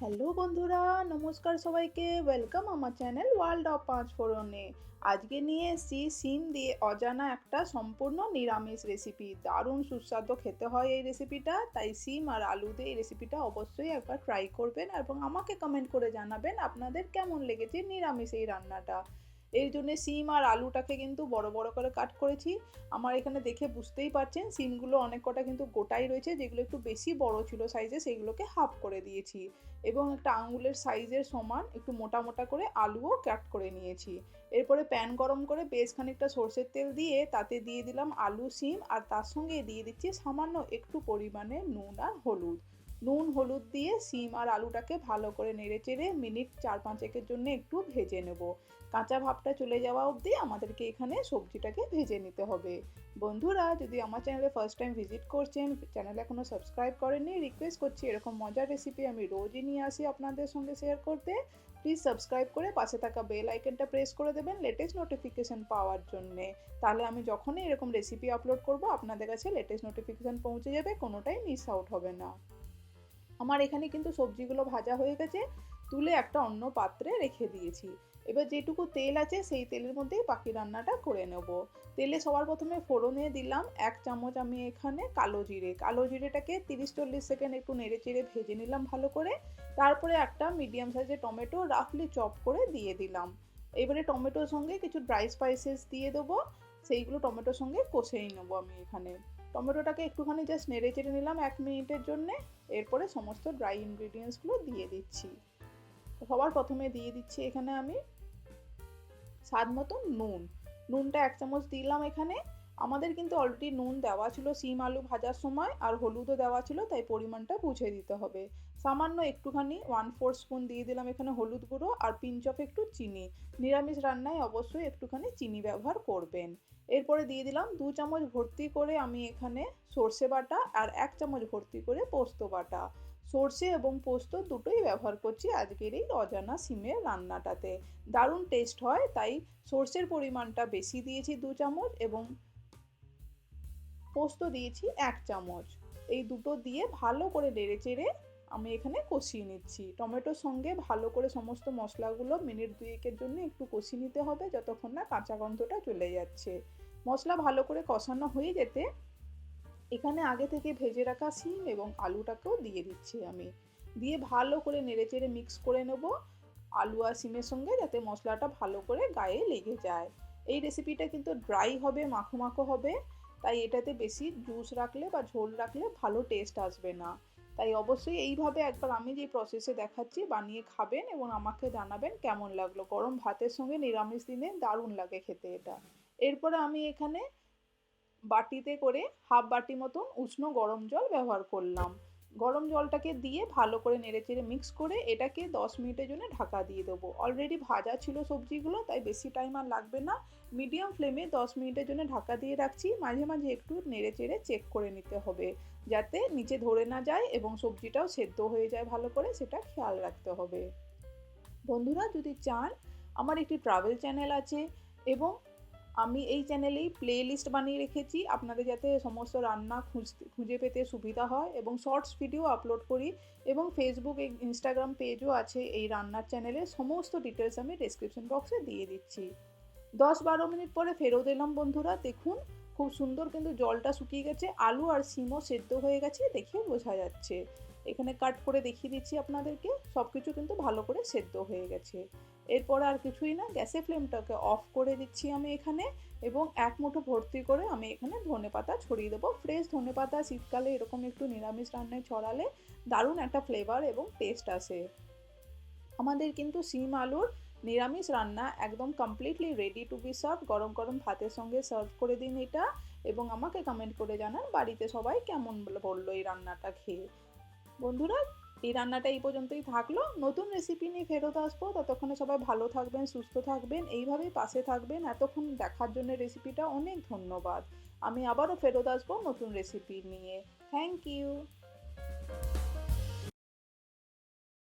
Hello বন্ধুরা, নমস্কার সবাইকে। ওয়েলকাম আমার চ্যানেল ওয়ার্ল্ড অফ পাঁচ ফোরনে আজকে নিয়ে এসছি সিম দিয়ে অজানা একটা সম্পূর্ণ নিরামিষ রেসিপি দারুণ সুস্বাদু খেতে হয় এই রেসিপিটা তাই সিম আর আলু দিয়ে এই রেসিপিটা অবশ্যই একবার ট্রাই করবেন এবং আমাকে কমেন্ট করে জানাবেন আপনাদের কেমন লেগেছে নিরামিষ এই রান্নাটা। এর জন্য সিম আর আলুটাকে কিন্তু বড় বড় করে কাট করেছি। আমার এখানে দেখে বুঝতেই পারছেন, সিমগুলো অনেক কটা কিন্তু গোটাই রয়েছে, যেগুলো একটু বেশি বড় ছিল সাইজে সেগুলোকে হাফ করে দিয়েছি। এবং একটা আঙুলের সাইজের সমান একটু মোটা মোটা করে আলুও কাট করে নিয়েছি। এরপরে প্যান গরম করে বেশ খানিকটা সর্ষের তেল দিয়ে তাতে দিয়ে দিলাম আলু, সিম, আর তার সঙ্গে দিয়ে দিচ্ছি সামান্য একটু পরিমাণে নুন আর হলুদ। নুন, হলুদ দিয়ে সিম আর আলুটাকে ভালো করে নেড়ে চেড়ে মিনিট চার পাঁচেকের জন্য একটু ভেজে নেব। কাঁচা ভাবটা চলে যাওয়া অবধি আমাদেরকে এখানে সবজিটাকে ভেজে নিতে হবে। বন্ধুরা, যদি আমার চ্যানেলে ফার্স্ট টাইম ভিজিট করছেন, চ্যানেল এখনও সাবস্ক্রাইব করেননি রিকোয়েস্ট করছি এরকম মজার রেসিপি আমি রোজই নিয়ে আসি আপনাদের সঙ্গে শেয়ার করতে। প্লিজ সাবস্ক্রাইব করে পাশে থাকা বেল আইকনটা প্রেস করে দেবেন লেটেস্ট নোটিফিকেশান পাওয়ার জন্যে। তাহলে আমি যখনই এরকম রেসিপি আপলোড করব, আপনাদের কাছে লেটেস্ট নোটিফিকেশান পৌঁছে যাবে, কোনোটাই মিস আউট হবে না। আমার এখানে কিন্তু সবজিগুলো ভাজা হয়ে গেছে, তুলে একটা অন্য পাত্রে রেখে দিয়েছি। এবার যেটুকু তেল আছে সেই তেলের মধ্যেই বাকি রান্নাটা করে নেব। তেলে সবার প্রথমে ফোড়নে দিলাম এক চামচ আমি এখানে কালো জিরে। কালো জিরেটাকে তিরিশ চল্লিশ সেকেন্ড একটু নেড়ে চেড়ে ভেজে নিলাম ভালো করে। তারপরে একটা মিডিয়াম সাইজের টমেটো রাফলি চপ করে দিয়ে দিলাম। এবারে টমেটোর সঙ্গে কিছু ড্রাই স্পাইসেস দিয়ে দেবো। সেইগুলো টমেটোর সঙ্গে কষেই নেব আমি এখানে। টমেটোটাকে একটুখানি জাস্ট নেড়ে চেড়ে নিলাম এক মিনিটের জন্যে। এরপরে সমস্ত ড্রাই ইনগ্রিডিয়েন্টসগুলো দিয়ে দিচ্ছি। সবার প্রথমে দিয়ে দিচ্ছি এখানে আমি স্বাদ মতো নুন। নুনটা এক চামচ দিলাম এখানে। আমাদের কিন্তু অলরেডি নুন দেওয়া ছিল, সিম, আলু ভাজার সময়, আর হলুদও দেওয়া ছিল, তাই পরিমাণটা বুঝে দিতে হবে। সামান্য একটুখানি ওয়ান ফোর স্পুন দিয়ে দিলাম এখানে হলুদ গুঁড়ো আর পিঞ্চ অফ একটু চিনি। নিরামিষ রান্নায় অবশ্যই একটুখানি চিনি ব্যবহার করবেন। এরপরে দিয়ে দিলাম দু চামচ ভর্তি করে আমি এখানে সর্ষে বাটা আর এক চামচ ভর্তি করে পোস্ত বাটা। সর্ষে এবং পোস্ত দুটোই ব্যবহার করছি আজকের এই অজানা সিমের রান্নাটাতে। দারুণ টেস্ট হয়, তাই সর্ষের পরিমাণটা বেশি দিয়েছি দু চামচ এবং পোস্ত দিয়েছি এক চামচ। এই দুটো দিয়ে ভালো করে নেড়ে চেড়ে আমি এখানে কষিয়ে নিচ্ছি। টমেটোর সঙ্গে ভালো করে সমস্ত মশলাগুলো মিনিট দুয়েকের জন্য একটু কষিয়ে নিতে হবে যতক্ষণ না কাঁচা গন্ধটা চলে যাচ্ছে। মশলা ভালো করে কষানো হয়ে যেতে এখানে আগে থেকে ভেজে রাখা সিম এবং আলুটাকেও দিয়ে দিচ্ছি আমি। দিয়ে ভালো করে নেড়ে চেড়ে মিক্স করে নেব আলু আর সিমের সঙ্গে যাতে মশলাটা ভালো করে গায়ে লেগে যায়। এই রেসিপিটা কিন্তু ড্রাই হবে, মাখো মাখো হবে। তাই এটাতে বেশি জুস রাখলে বা ঝোল রাখলে ভালো টেস্ট আসবে না। তাই অবশ্যই এইভাবে একবার আমি যে প্রসেসে দেখাচ্ছি, বানিয়ে খাবেন এবং আমাকে জানাবেন কেমন লাগল। গরম ভাতের সঙ্গে নিরামিষ দিনে দারুণ লাগে খেতে এটা। এরপরে আমি এখানে বাটিতে করে হাফ বাটি মতন উষ্ণ গরম জল ব্যবহার করলাম। গরম জলটাকে দিয়ে ভালো করে নেড়ে চেড়ে মিক্স করে এটাকে দশ মিনিটের জন্য ঢাকা দিয়ে দেবো। অলরেডি ভাজা ছিল সবজিগুলো, তাই বেশি টাইম আর লাগবে না। মিডিয়াম ফ্লেমে দশ মিনিটের জন্য ঢাকা দিয়ে রাখছি। মাঝে মাঝে একটু নেড়ে চেড়ে চেক করে নিতে হবে, যাতে নিচে ধরে না যায় এবং সবজিটাও সেদ্ধ হয়ে যায় ভালো করে, সেটা খেয়াল রাখতে হবে। বন্ধুরা, যদি চান, আমার একটি ট্রাভেল চ্যানেল আছে এবং আমি এই চ্যানেলেই প্লে লিস্ট বানিয়ে রেখেছি। আপনাদের যাতে সমস্ত রান্না খুঁজতে, খুঁজে পেতে সুবিধা হয় এবং শর্টস ভিডিও আপলোড করি এবং ফেসবুক ইনস্টাগ্রাম পেজও আছে এই রান্নার চ্যানেলে সমস্ত ডিটেলস আমি ডিসক্রিপশন বক্সে দিয়ে দিচ্ছি। দশ বারো মিনিট পরে ফেরত এলাম বন্ধুরা। দেখুন, খুব সুন্দর কিন্তু জলটা শুকিয়ে গেছে। আলু আর সিমও সেদ্ধ হয়ে গেছে দেখে বোঝা যাচ্ছে। এখানে কাট করে দেখিয়ে দিচ্ছি আপনাদেরকে। সব কিছু কিন্তু ভালো করে সেদ্ধ হয়ে গেছে। এরপর আর কিছুই না, গ্যাসের ফ্লেমটাকে অফ করে দিচ্ছি আমি এখানে এবং এক মুঠো ভর্তি করে আমি এখানে ধনে পাতা ছড়িয়ে দেবো। ফ্রেশ ধনে পাতা শীতকালে এরকম একটু নিরামিষ রান্নায় ছড়ালে দারুণ একটা ফ্লেভার এবং টেস্ট আসে। আমাদের কিন্তু সিম আলুর নিরামিষ রান্না একদম completely ready to be serve গরম গরম ভাতের সঙ্গে সার্ভ করে দিন এটা এবং আমাকে কমেন্ট করে জানান বাড়িতে সবাই কেমন বলল এই রান্নাটা খেয়ে। বন্ধুরা, এই রান্নাটা এই পর্যন্তই থাকল। নতুন রেসিপি নিয়ে ফেরত আসব। ততক্ষণে সবাই ভালো থাকবেন, সুস্থ থাকবেন। এইভাবেই পাশে থাকবেন। এতক্ষণ দেখার জন্য রেসিপিটা অনেক ধন্যবাদ। আমি আবারও ফেরত আসব নতুন রেসিপি নিয়ে। Thank you